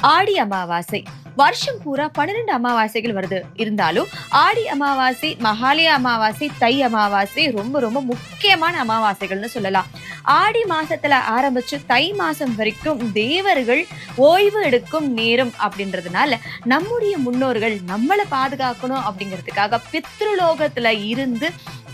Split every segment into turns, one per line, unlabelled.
ஆடி அமாவாசை. வருஷம் பூரா பன்னிரெண்டு அமாவாசைகள் வருது. இருந்தாலும் ஆடி அமாவாசை மகாலய அமாவாசை தை அமாவாசை ரொம்ப ரொம்ப முக்கியமான அமாவாசைகள்னு சொல்லலாம். ஆடி மாசத்துல ஆரம்பிச்சு தை மாசம் வரைக்கும் தேவர்கள் ஓய்வு எடுக்கும் நேரம் அப்படின்றதுனால நம்முடைய முன்னோர்கள் நம்மளை பாதுகாக்கணும் அப்படிங்கிறதுக்காக பித்ருலோகத்துல இருந்து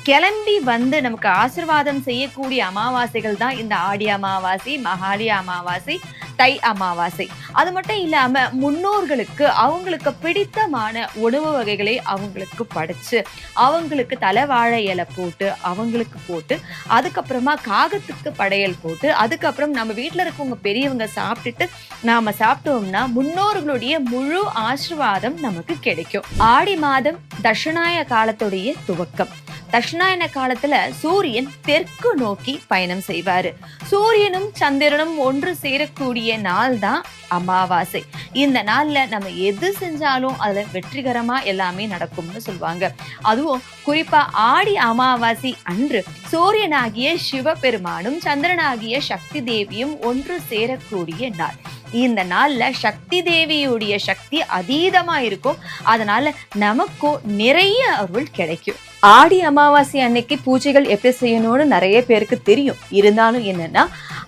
கிளம்பி வந்து நமக்கு ஆசிர்வாதம் செய்யக்கூடிய அமாவாசைகள் தான் இந்த ஆடி அமாவாசை மகாலய அமாவாசை தை அமாவாசை. அது மட்டும் இல்லாம முன்னோர்களுக்கு அவங்களுக்கு பிடித்தமான உணவு வகைகளை அவங்களுக்கு படைச்சு அவங்களுக்கு தலைவாழை இலை போட்டு அவங்களுக்கு போட்டு அதுக்கப்புறமா காகத்துக்கு படையல் போட்டு அதுக்கப்புறம் நம்ம வீட்டில் இருக்கவங்க பெரியவங்க சாப்பிட்டுட்டு நாம சாப்பிட்டோம்னா முன்னோர்களுடைய முழு ஆசிர்வாதம் நமக்கு கிடைக்கும். ஆடி மாதம் தட்சிணாய காலத்துடைய துவக்கம். தட்சிணாயன காலத்துல சூரியன் தெற்கு நோக்கி பயணம் செய்வாரு. சூரியனும் சந்திரனும் ஒன்று சேரக்கூடிய நாள் தான் அமாவாசை. இந்த நாள்ல நம்ம எது செஞ்சாலும் அதுல வெற்றிகரமா எல்லாமே நடக்கும்னு சொல்லுவாங்க. அதுவும் குறிப்பா ஆடி அமாவாசை அன்று சூரியனாகிய சிவபெருமானும் சந்திரனாகிய சக்தி தேவியும் ஒன்று சேரக்கூடிய நாள். இந்த நாள்ல சக்தி தேவியுடைய சக்தி அதீதமா இருக்கும். அதனால நமக்கும் நிறைய அருள் கிடைக்கும். ஆடி அமாவாசை அன்னைக்கு பூஜைகள் எப்படி செய்யணும்னு நிறைய பேருக்கு தெரியும். இருந்தாலும் என்னன்னா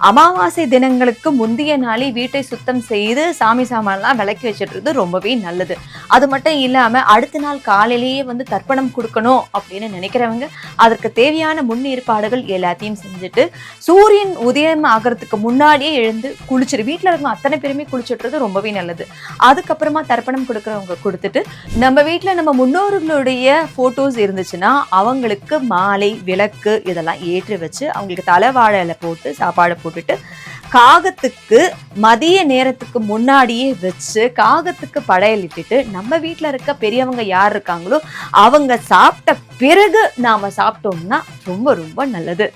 அமாவாசை தினங்களுக்கு முந்தைய நாளே வீட்டை சுத்தம் செய்து சாமி சாமான்லாம் விளக்கி வச்சிடுறது ரொம்பவே நல்லது. அது மட்டும் இல்லாம அடுத்த நாள் காலையிலேயே வந்து தர்ப்பணம் கொடுக்கணும் அப்படின்னு நினைக்கிறவங்க அதற்கு தேவையான முன்னேற்பாடுகள் எல்லாத்தையும் செஞ்சுட்டு சூரியன் உதயம் ஆகிறதுக்கு முன்னாடியே எழுந்து குளிச்சிரு. வீட்டில் இருக்க அத்தனை பேருமே குளிச்சிடுறது ரொம்பவே நல்லது. அதுக்கப்புறமா தர்ப்பணம் கொடுக்குறவங்க கொடுத்துட்டு நம்ம வீட்டில் நம்ம முன்னோர்களுடைய ஃபோட்டோஸ் இருந்துச்சுன்னா அவங்களுக்கு மாலை விளக்கு இதெல்லாம் ஏற்றி வச்சு அவங்களுக்கு தலைவாழையில் போட்டு சாப்பாடு போட்டுட்டு காகத்துக்கு மதிய நேரத்துக்கு முன்னாடியே வச்சு காகத்துக்கு படையலிட்டுட்டு நம்ம வீட்டில் இருக்க பெரியவங்க யார் இருக்காங்களோ அவங்க சாப்பிட்ட பிறகு நாம சாப்பிட்டோம்னா ரொம்ப ரொம்ப நல்லது.